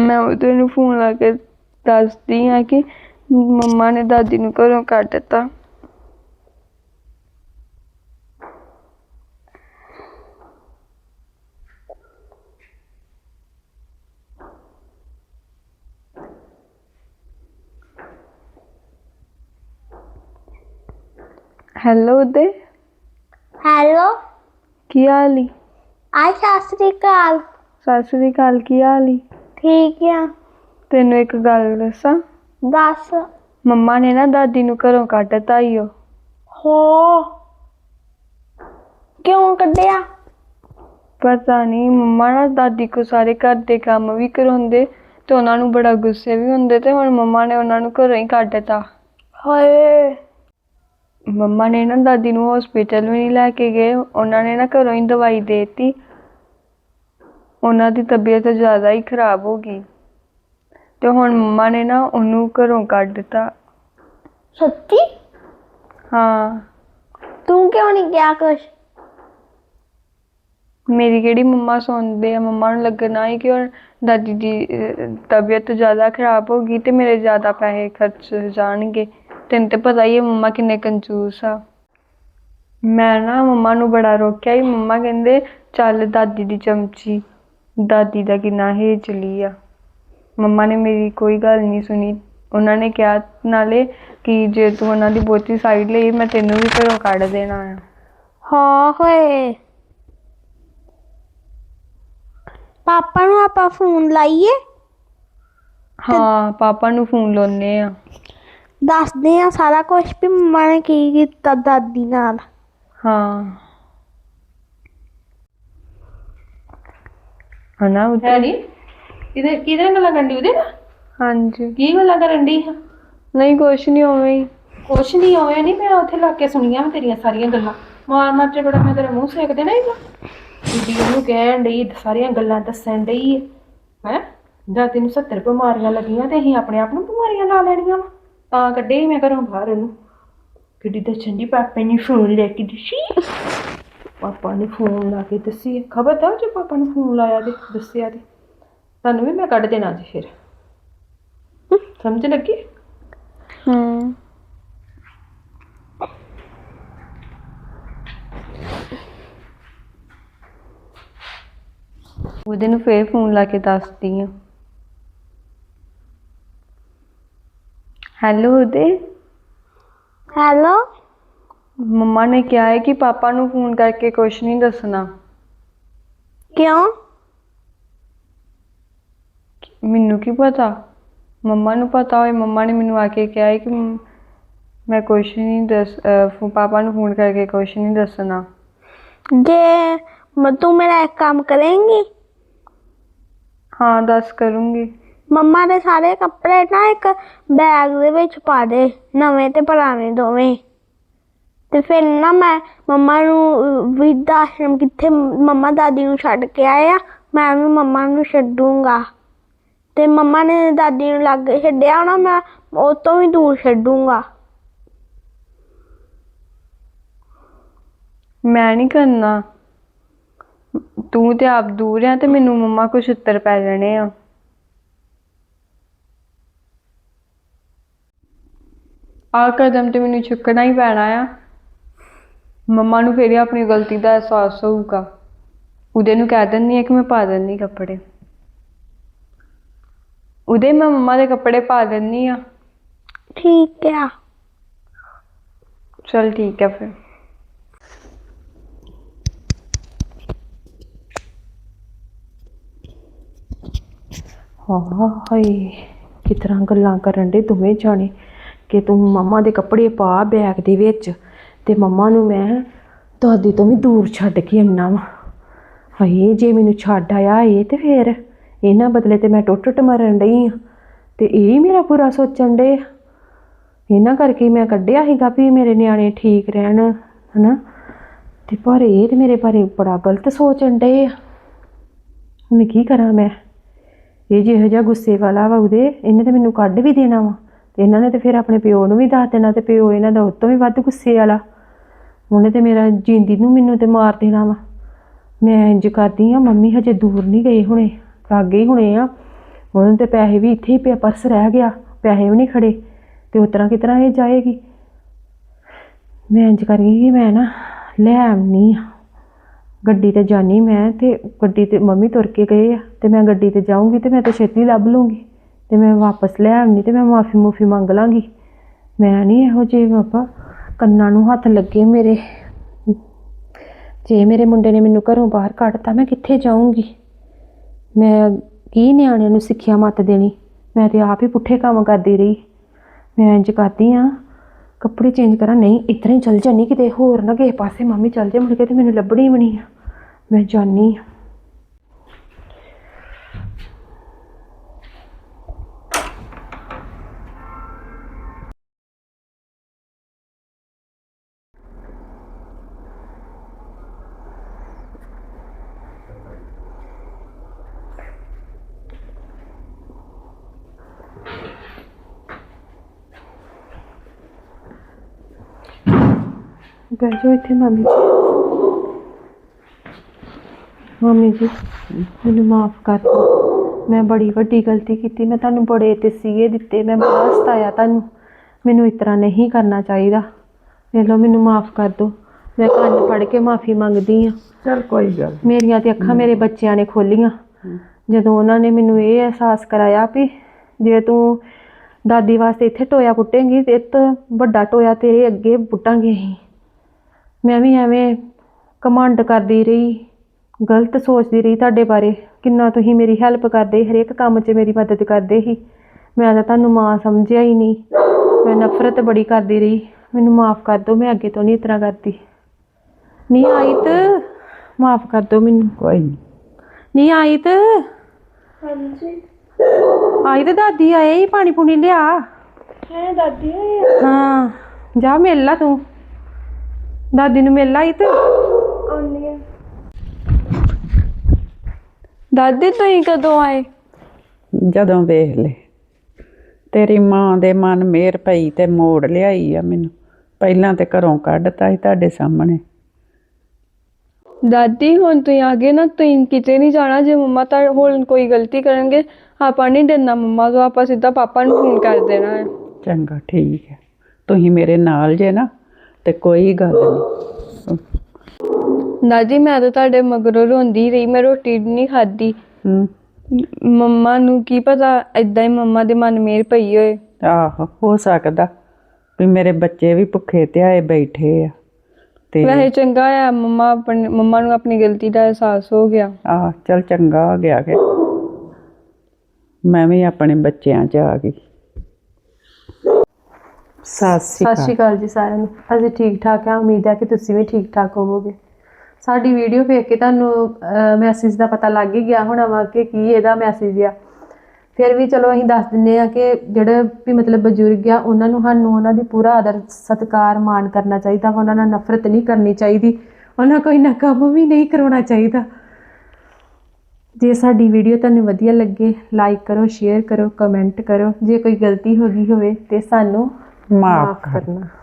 ਮੈਂ ਉਹਦੇ ਨੂੰ ਫੋਨ ਲਾ ਕੇ ਦੱਸਦੀ ਆ ਕਿ ਮੰਮਾ ਨੇ ਦਾਦੀ ਨੂੰ ਘਰੋਂ ਕੱਢ ਦਿੱਤਾ। ਹੈਲੋ ਦੇ। ਹੈਲੋ ਕੀ ਹਾਲ ਈ? ਆ ਸਤਿ ਸ੍ਰੀ ਅਕਾਲ। ਸਤਿ ਸ੍ਰੀ ਅਕਾਲ ਕੀ ਹਾਲ ਈ? ਠੀਕ ਆ। ਤੈਨੂੰ ਇੱਕ ਗੱਲ ਦੱਸਾਂ? ਦੱਸ। ਮੰਮਾ ਨੇ ਨਾ ਦਾਦੀ ਨੂੰ ਘਰੋਂ ਕੱਢ ਦਿੱਤਾ ਈ ਓ। ਹੋ। ਕਿਉਂ ਕੱਢਿਆ? ਪਤਾ ਨਹੀਂ ਮੰਮਾ ਨਾ ਦਾਦੀ ਕੋ ਸਾਰੇ ਘਰ ਦੇ ਕੰਮ ਵੀ ਕਰਾਉਂਦੇ ਤੇ ਉਹਨਾਂ ਨੂੰ ਬੜਾ ਗੁੱਸੇ ਵੀ ਹੁੰਦੇ ਤੇ ਹੁਣ ਮੰਮਾ ਨੇ ਉਹਨਾਂ ਨੂੰ ਘਰੋਂ ਹੀ ਕੱਢ ਦਿੱਤਾ ਹਾਏ। ਮੰਮਾ ਨੇ ਨਾ ਦਾਦੀ ਨੂੰ ਹਸਪੀਟਲ ਵੀ ਨਹੀਂ ਲੈ ਕੇ ਗਏ ਉਹਨਾਂ ਨੇ ਨਾ ਘਰੋਂ ਹੀ ਦਵਾਈ ਦੇਤੀ ਉਹਨਾਂ ਦੀ ਤਬੀਅਤ ਜ਼ਿਆਦਾ ਹੀ ਖਰਾਬ ਹੋ ਗਈ ਤੇ ਹੁਣ ਮੰਮਾ ਨੇ ਨਾ ਉਹਨੂੰ ਘਰੋਂ ਕੱਢ ਦਿੱਤਾ। ਸੱਚੀ? ਹਾਂ। ਤੂੰ ਕਿਉਂ ਨਹੀਂ ਗਿਆ ਕੁਛ? ਮੇਰੀ ਕਿਹੜੀ ਮੰਮਾ ਸੁਣਦੇ ਆ? ਮੰਮਾ ਨੂੰ ਲੱਗਣਾ ਹੀ ਕਿ ਹੁਣ ਦਾਦੀ ਦੀ ਅਹ, ਤਬੀਅਤ ਜ਼ਿਆਦਾ ਖਰਾਬ ਹੋ ਗਈ ਤੇ ਮੇਰੇ ਜ਼ਿਆਦਾ ਪੈਸੇ ਖਰਚ ਜਾਣਗੇ। ਤੈਨੂੰ ਤੇ ਪਤਾ ਹੀ ਹੈ ਮੰਮਾ ਕਿੰਨੇ ਕੰਜੂਸ ਆ। ਮੈਂ ਨਾ ਮੰਮਾ ਨੂੰ ਬੜਾ ਰੋਕਿਆ ਹੀ ਮੰਮਾ ਕਹਿੰਦੇ ਚੱਲ ਦਾਦੀ ਦੀ ਚਮਚੀ ਦਾਦੀ ਦਾ ਕਿੰਨਾ ਹੇਜਲੀ ਆ। ਮੰਮਾ ਨੇ ਮੇਰੀ ਕੋਈ ਗੱਲ ਨਹੀਂ ਸੁਣੀ। ਉਹਨਾਂ ਨੇ ਕਿਹਾ ਨਾਲੇ ਕਿ ਜੇ ਤੂੰ ਉਹਨਾਂ ਦੀ ਬਹੁਤੀ ਸਾਈਡ ਲਈ ਮੈਂ ਤੈਨੂੰ ਵੀ ਘਰੋਂ ਕੱਢ ਦੇਣਾ ਆ। ਹਾਂ ਹੋਏ। ਪਾਪਾ ਨੂੰ ਆਪਾਂ ਫੋਨ ਲਾਈਏ? ਹਾਂ ਪਾਪਾ ਨੂੰ ਫੋਨ ਲਾਉਨੇ ਆ। ਦੱਸਦੇ ਆ ਸਾਰਾ ਕੁਝ ਵੀ ਮੰਮਾ ਨੇ ਕੀ ਕੀਤਾ ਦਾਦੀ ਨਾਲ। ਹਾਂ। ਹਨਾ ਹੈ ਨੀ? ਕਿਹਦੇ ਕਿਹਦੇ ਨਾਲ ਗੱਲਾਂ ਕਰਨ ਉਹਦੇ ਨਾਲ? ਹਾਂਜੀ। ਕੀ ਗੱਲਾਂ ਕਰਨ ਦੀ ਨਹੀਂ ਕੁਛ ਨਹੀਂ ਉਵੇਂ ਹੀ। ਕੁਛ ਨਹੀਂ ਹੋਇਆ ਨਹੀਂ ਮੈਂ ਉੱਥੇ ਲਾ ਕੇ ਸੁਣੀਆਂ ਵਾਂ ਤੇਰੀਆਂ ਸਾਰੀਆਂ ਗੱਲਾਂ। ਮਾਰ ਮਾਰ ਚ ਬੜਾ ਮੈਂ ਤੇਰਾ ਮੂੰਹ ਸੇਕ ਦੇਣਾ ਇਹਦਾ ਬੀਬੀ ਉਹਨੂੰ ਕਹਿਣ ਡਈ ਸਾਰੀਆਂ ਗੱਲਾਂ ਦੱਸਣ ਡਈ ਹੈ? ਜਾਂ ਤੈਨੂੰ 70 ਬਿਮਾਰੀਆਂ ਲੱਗੀਆਂ ਤੇ ਅਸੀਂ ਆਪਣੇ ਆਪ ਨੂੰ ਬਿਮਾਰੀਆਂ ਲਾ ਲੈਣੀਆਂ ਵਾ। ਤਾਂ ਕੱਢੇ ਸੀ ਮੈਂ ਘਰੋਂ ਬਾਹਰ ਇਹਨੂੰ ਕਿੱਡੀ ਦੱਸਣ ਦੀ ਪਾਪਾ ਨੇ ਫੋਨ ਲੈ ਕੇ ਦਿੱਤੀ। ਪਾਪਾ ਨੇ ਫੋਨ ਲਾ ਕੇ ਦੱਸੀ ਖਬਰਦਾਰ ਜੇ ਪਾਪਾ ਨੇ ਫੋਨ ਲਾਇਆ ਤੇ ਦੱਸਿਆ ਤੇ। ਤੁਹਾਨੂੰ ਵੀ ਮੈਂ ਕੱਢ ਦੇਣਾ ਜੀ ਫਿਰ। ਸਮਝ ਲੱਗੀ? ਹੂੰ। ਉਹਦੇ ਨੂੰ ਫੇਰ ਫੋਨ ਲਾ ਕੇ ਦੱਸਦੀ ਆ ਹੈਲੋ ਉਹਦੇ? ਹੈਲੋ? ਮੰਮਾ ਨੇ ਕਿਹਾ ਹੈ ਕਿ ਪਾਪਾ ਨੂੰ ਫੋਨ ਕਰਕੇ ਕੁਛ ਨਹੀਂ ਦੱਸਣਾ। ਕਿਉਂ? ਮੈਨੂੰ ਕੀ ਪਤਾ? ਮੰਮਾ ਨੂੰ ਪਤਾ ਹੋਏ ਮੰਮਾ ਨੇ ਮੈਨੂੰ ਆ ਕੇ ਕਿਹਾ ਹੈ ਕਿ ਮ- ਕੁਛ ਨਹੀਂ ਦੱਸ ਅਹ, ਪਾਪਾ ਨੂੰ ਫੋਨ ਕਰਕੇ ਕੁਛ ਨਹੀਂ ਦੱਸਣਾ। ਜੇ ਮ- ਤੂੰ ਮੇਰਾ ਇੱਕ ਕੰਮ ਕਰੇਂਗੀ? ਹਾਂ ਦੱਸ ਕਰੂੰਗੀ। ਮੰਮਾ ਦੇ ਸਾਰੇ ਕੱਪੜੇ ਨਾ ਇੱਕ ਬੈਗ ਦੇ ਵਿੱਚ ਪਾ ਦੇ ਨਵੇਂ ਤੇ ਪੁਰਾਣੇ ਦੋਵੇਂ। ਤੇ ਫਿਰ ਨਾ ਮੈਂ ਮੰਮਾ ਨੂੰ ਵਿਦ ਆਸ਼ਰਮ ਕਿੱਥੇ ਮੰਮਾ ਦਾਦੀ ਨੂੰ ਛੱਡ ਕੇ ਆਇਆ, ਮੈਂ ਵੀ ਮੰਮਾ ਨੂੰ ਛੱਡੂੰਗਾ। ਤੇ ਮੰਮਾ ਨੇ ਦਾਦੀ ਨੂੰ ਲੱਗ ਛੱਡਿਆ ਹੋਣਾ, ਮੈਂ ਉਹ ਤੋਂ ਵੀ ਦੂਰ ਛੱਡੂੰਗਾ। ਮੈਂ ਨਹੀਂ ਕਰਨਾ। ਤੂੰ ਤੇ ਆਪ ਦੂਰ ਆ ਤੇ ਮੈਨੂੰ ਮੰਮਾ ਕੁਛ ਉੱਤਰ ਪੈ ਜਾਣੇ ਆ। ਆ ਕਦਮ ਤੇ ਮੈਨੂੰ ਚੁੱਕਣਾ ਹੀ ਪੈਣਾ ਆ। ਮੰਮਾ ਨੂੰ ਫੇਰ ਹੀ ਆਪਣੀ ਗਲਤੀ ਦਾ ਅਹਿਸਾਸ ਹੋਊਗਾ। ਉਹਦੇ ਨੂੰ ਕਹਿ ਦਿੰਦੀ ਆ ਕਿ ਮੈਂ ਪਾ ਦਿੰਦੀ ਕੱਪੜੇ। ਉਹਦੇ ਮੈਂ ਮੰਮਾ ਦੇ ਕੱਪੜੇ ਪਾ ਦਿੰਦੀ ਆ ਠੀਕ ਆ। ਚਲ ਠੀਕ ਹੈ ਫਿਰ। ਹਾਂ ਹਾਏ ਕਿਸ ਤਰ੍ਹਾਂ ਗੱਲਾਂ ਕਰਨ ਦੇ ਦੋਵੇਂ ਜਾਣੇ। ਕਿ ਤੂੰ ਮੰਮਾ ਦੇ ਕੱਪੜੇ ਪਾ ਬੈਗ ਦੇ ਵਿੱਚ। ਤੇ ਮੰਮਾ ਨੂੰ ਮੈਂ ਦਾਦੀ ਤੋਂ ਵੀ ਦੂਰ ਛੱਡ ਕੇ ਆਉਣਾ ਵਾ। ਹਾਏ, ਜੇ ਮੈਨੂੰ ਛੱਡ ਆਇਆ ਇਹ ਤੇ ਫਿਰ ਇਹਨਾਂ ਬਦਲੇ ਤੇ ਮੈਂ ਟੁੱਟ ਟੁੱਟ ਮਰਨ ਡਈ ਆ। ਤੇ ਇਹ ਹੀ ਮੇਰਾ ਪੂਰਾ ਸੋਚਣ ਡੇ ਇਹਨਾਂ ਕਰਕੇ ਮੈਂ ਕੱਢਿਆ ਸੀਗਾ ਵੀ ਮੇਰੇ ਨਿਆਣੇ ਠੀਕ ਰਹਿਣ, ਹਨਾ? ਤੇ ਪਰ ਇਹ ਤੇ ਮੇਰੇ ਬਾਰੇ ਬੜਾ ਗਲਤ ਸੋਚਣ ਡੇ ਹੁਣ ਕੀ ਕਰਾਂ ਮੈਂ? ਇਹ ਜਿਹੋ ਜਿਹਾ ਗੁੱਸੇ ਵਾਲਾ ਵਾ ਉਹਦੇ, ਇਹਨੇ ਤੇ ਮੈਨੂੰ ਕੱਢ ਵੀ ਦੇਣਾ ਵਾ। ਤੇ ਇਹਨਾਂ ਨੇ ਤੇ ਫਿਰ ਆਪਣੇ ਪਿਓ ਨੂੰ ਵੀ ਦੱਸ ਦੇਣਾ ਤੇ ਪਿਓ ਇਹਨਾਂ ਦਾ ਉਤੋਂ ਵੀ ਵੱਧ ਗੁੱਸੇ ਵਾਲਾ। ਉਹਨੇ ਤੇ ਮੇਰਾ ਜਿੰਦੀ ਨੂੰ ਮੈਨੂੰ ਤੇ ਮਾਰ ਦੇਣਾ ਵਾ। ਮੈਂ ਇੰਜ ਕਰਦੀ ਆ, ਮੰਮੀ ਹਜੇ ਦੂਰ ਨਹੀਂ ਗਏ ਹੁਣੇ, ਲਾਗੇ ਹੀ ਹੁਣੇ ਆ। ਉਹਨਾਂ ਦੇ ਪੈਸੇ ਵੀ ਇੱਥੇ ਹੀ ਪਿਆ, ਪਰਸ ਰਹਿ ਗਿਆ, ਪੈਸੇ ਵੀ ਨਹੀਂ ਖੜੇ, ਤੇ ਉਸ ਤਰ੍ਹਾਂ ਕਿਸ ਤਰ੍ਹਾਂ ਇਹ ਜਾਏਗੀ? ਮੈਂ ਇੰਜ ਕਰੀ ਕਿ ਮੈਂ ਨਾ ਲੈ ਆਉਣੀ ਆ। ਗੱਡੀ ਤੇ ਜਾਣੀ ਮੈਂ ਤੇ ਗੱਡੀ ਤੇ ਮੰਮੀ ਤੁਰ ਕੇ ਗਏ ਆ, ਤੇ ਮੈਂ ਗੱਡੀ ਤੇ ਜਾਊਂਗੀ ਤੇ ਮੈਂ ਤਾਂ ਛੇਤੀ ਲੱਭ ਲੂੰਗੀ। ਤੇ ਮੈਂ ਵਾਪਸ ਲੈ ਆਉਣੀ ਤੇ ਮੈਂ ਮਾਫੀ ਮੂਫੀ ਮੰਗ ਲਾਂਗੀ। ਮੈਂ ਨਹੀਂ ਇਹੋ ਜਿਹੇ ਬਾਬਾ ਕੰਨਾਂ ਨੂੰ ਹੱਥ ਲੱਗੇ ਮੇਰੇ। ਜੇ ਮੇਰੇ ਮੁੰਡੇ ਨੇ ਮੈਨੂੰ ਘਰੋਂ ਬਾਹਰ ਕੱਢਤਾ, ਮੈਂ ਕਿੱਥੇ ਜਾਊਂਗੀ? ਮੈਂ ਕੀ ਨਿਆਣਿਆਂ ਨੂੰ ਸਿੱਖਿਆ ਮੱਤ ਦੇਣੀ? ਮੈਂ ਤੇ ਆਪ ਹੀ ਪੁੱਠੇ ਕੰਮ ਕਰਦੀ ਰਹੀ। ਮੈਂ ਇੰਜ ਕਰਦੀ ਆ, ਕੱਪੜੇ ਚੇਂਜ ਕਰਾਂ। ਨਹੀਂ ਇਤਨਾ ਹੀ ਚੱਲ ਜਾਨੀ ਕਿਤੇ, ਹੋਰ ਨਾ ਕਿਸੇ ਪਾਸੇ। ਮੰਮੀ ਚੱਲ ਜੇ ਮੁੜ ਕੇ ਤੇ ਮੈਨੂੰ ਲੱਭਣੀ ਵੀ ਨਹੀਂ ਆ। ਮੈਂ ਜਾਨੀ ਆ। ਬਹਿ ਜਾਓ ਇੱਥੇ ਮੰਮੀ ਜੀ। ਮੰਮੀ ਜੀ ਮੈਨੂੰ ਮਾਫ ਕਰ ਦਿਓ। ਮੈਂ ਬੜੀ ਵੱਡੀ ਗਲਤੀ ਕੀਤੀ। ਮੈਂ ਤੁਹਾਨੂੰ ਬੜੇ ਤਸੀਹੇ ਦਿੱਤੇ। ਮੈਂ ਬੜਾ ਸਤਾਇਆ ਤੁਹਾਨੂੰ। ਮੈਨੂੰ ਇਸ ਤਰ੍ਹਾਂ ਨਹੀਂ ਕਰਨਾ ਚਾਹੀਦਾ। ਵੇਖ ਲਓ ਮੈਨੂੰ ਮਾਫ ਕਰ ਦਿਓ। ਮੈਂ ਕੰਨ ਫੜ ਕੇ ਮਾਫੀ ਮੰਗਦੀ ਆ ਚਲ ਕੋਈ ਗੱਲ। ਮੇਰੀਆਂ ਤੇ ਅੱਖਾਂ ਮੇਰੇ ਬੱਚਿਆਂ ਨੇ ਖੋਲੀਆਂ। ਜਦੋਂ ਉਹਨਾਂ ਨੇ ਮੈਨੂੰ ਇਹ ਅਹਿਸਾਸ ਕਰਾਇਆ ਵੀ ਜੇ ਤੂੰ ਦਾਦੀ ਵਾਸਤੇ ਇੱਥੇ ਟੋਇਆ ਪੁੱਟੇਂਗੀ ਤੇ ਇਹ ਤੋਂ ਵੱਡਾ ਟੋਇਆ ਤੇਰੇ ਅੱਗੇ ਪੁੱਟਾਂਗੇ ਅਸੀਂ। ਮੈਂ ਵੀ ਐਵੇਂ ਕਮਾਂਡ ਕਰਦੀ ਰਹੀ ਗਲਤ ਸੋਚਦੀ ਰਹੀ ਤੁਹਾਡੇ ਬਾਰੇ ਕਿੰਨਾ ਤੁਸੀਂ ਮੇਰੀ ਹੈਲਪ ਕਰਦੇ ਹਰੇਕ ਕੰਮ 'ਚ ਮੇਰੀ ਮਦਦ ਕਰਦੇ ਸੀ। ਮੈਂ ਤਾਂ ਤੁਹਾਨੂੰ ਮਾਂ ਸਮਝਿਆ ਹੀ ਨਹੀਂ। ਮੈਂ ਨਫ਼ਰਤ ਬੜੀ ਕਰਦੀ ਰਹੀ ਮੈਨੂੰ ਮਾਫ ਕਰ ਦਿਓ ਮੈਂ ਅੱਗੇ ਤੋਂ ਨਹੀਂ ਇਸ ਤਰ੍ਹਾਂ ਕਰਦੀ। ਨਹੀਂ ਆਇਤ ਮਾਫ ਕਰ ਦਿਓ ਮੈਨੂੰ। ਕੋਈ ਨੀ। ਨਹੀਂ ਆਇਤ? ਹਾਂਜੀ। ਆਈ ਤੇ ਦਾਦੀ ਆਏ ਹੀ ਪਾਣੀ ਪੂਣੀ ਲਿਆ? ਹੈ ਦਾਦੀ ਹਾਂ ਜਾ ਮਿਲ ਲਾ ਤੂੰ। ਦਾਦੀ ਨੂੰ ਮਿਲ ਆਈ ਤੇ? ਆਉਂਦੀ ਹੈ ਦਾਦੀ ਤੁਸੀਂ ਕਦੋਂ ਆਏ? ਜਦੋਂ ਵੇਖ ਲੈ ਤੇਰੀ ਮਾਂ ਦੇ ਮਨ ਮੇਰ ਪਈ ਤੇ ਮੋੜ ਲਿਆਈ ਆ ਮੈਨੂੰ। ਪਹਿਲਾਂ ਤੇ ਘਰੋਂ ਕੱਢਤਾ ਸੀ ਤੁਹਾਡੇ ਸਾਹਮਣੇ। ਦਾਦੀ ਹੁਣ ਤੁਸੀਂ ਆ ਗਏ ਨਾ ਤੁਸੀਂ ਕਿਤੇ ਨਹੀਂ ਜਾਣਾ। ਜੇ ਮੰਮਾ ਤਾਂ ਹੁਣ ਕੋਈ ਗਲਤੀ ਕਰਨਗੇ ਆਪਾਂ ਨਹੀਂ ਡਰਨਾ। ਮੰਮਾ ਤੋਂ ਆਪਾਂ ਸਿੱਧਾ ਪਾਪਾ ਨੂੰ ਫੋਨ ਕਰ ਦੇਣਾ ਹੈ। ਚੰਗਾ ਠੀਕ ਹੈ। ਤੁਸੀਂ ਮੇਰੇ ਨਾਲ ਜੇ ਨਾ ਤੇ ਕੋਈ ਗੱਲ ਨਹੀਂ ਦਾਦੀ ਮੈਂ ਤਾਂ ਤੁਹਾਡੇ ਮਗਰੋਂ ਰੋਂਦੀ ਰਹੀ ਮੈਂ ਰੋਟੀ ਨਹੀਂ ਖਾਧੀ। ਹੂੰ। ਮੰਮਾ ਨੂੰ ਕੀ ਪਤਾ ਐਦਾਂ ਹੀ ਮੰਮਾ ਦੇ ਮਨ ਮੇਰ ਪਈ ਹੋਏ। ਆਹੋ ਹੋ ਸਕਦਾ ਵੀ ਮੇਰੇ ਬੱਚੇ ਵੀ ਭੁੱਖੇ ਧਿਆਏ ਬੈਠੇ ਆ। ਤੇ ਵੈਸੇ ਚੰਗਾ ਆ ਮੰਮਾ ਆਪਣੇ ਮੰਮਾ ਨੂੰ ਆਪਣੀ ਗਲਤੀ ਦਾ ਅਹਿਸਾਸ ਹੋ ਗਿਆ। ਆਹ ਚਲ ਚੰਗਾ ਹੋ ਗਿਆ ਕਿ ਮੈਂ ਵੀ ਆਪਣੇ ਬੱਚਿਆਂ 'ਚ ਆ ਗਈ। ਸਤਿ ਸ਼੍ਰੀ ਅਕਾਲ। ਜੀ ਸਾਰਿਆਂ ਨੂੰ। ਅਸੀਂ ਠੀਕ ਠਾਕ ਹਾਂ ਉਮੀਦ ਹੈ ਕਿ ਤੁਸੀਂ ਵੀ ਠੀਕ ਠਾਕ ਹੋਵੋਗੇ। ਸਾਡੀ ਵੀਡੀਓ ਵੇਖ ਕੇ ਤੁਹਾਨੂੰ ਮੈਸੇਜ ਦਾ ਪਤਾ ਲੱਗ ਹੀ ਗਿਆ ਹੋਣਾ ਵਾ ਕਿ ਕੀ ਇਹਦਾ ਮੈਸੇਜ ਆ। ਫਿਰ ਵੀ ਚਲੋ ਅਸੀਂ ਦੱਸ ਦਿੰਨੇ ਆ ਕਿ ਜਿਹੜੇ ਵੀ ਮਤਲਬ ਬਜ਼ੁਰਗ ਆ ਉਹਨਾਂ ਨੂੰ ਸਾਨੂੰ ਉਹਨਾਂ ਦੀ ਪੂਰਾ ਆਦਰ ਸਤਿਕਾਰ ਮਾਣ ਕਰਨਾ ਚਾਹੀਦਾ ਉਹਨਾਂ ਨਾਲ ਨਫ਼ਰਤ ਨਹੀਂ ਕਰਨੀ ਚਾਹੀਦੀ। ਉਹਨਾਂ ਕੋਈ ਨਾ ਕੰਮ ਵੀ ਨਹੀਂ ਕਰਾਉਣਾ ਚਾਹੀਦਾ। ਜੇ ਸਾਡੀ ਵੀਡੀਓ ਤੁਹਾਨੂੰ ਵਧੀਆ ਲੱਗੇ ਲਾਈਕ ਕਰੋ ਸ਼ੇਅਰ ਕਰੋ ਕਮੈਂਟ ਕਰੋ। ਜੇ ਕੋਈ ਗਲਤੀ ਹੋ ਗਈ ਹੋਵੇ ਤੇ ਸਾਨੂੰ ਮਾਫ ਮਾਫ ਕਰਨਾ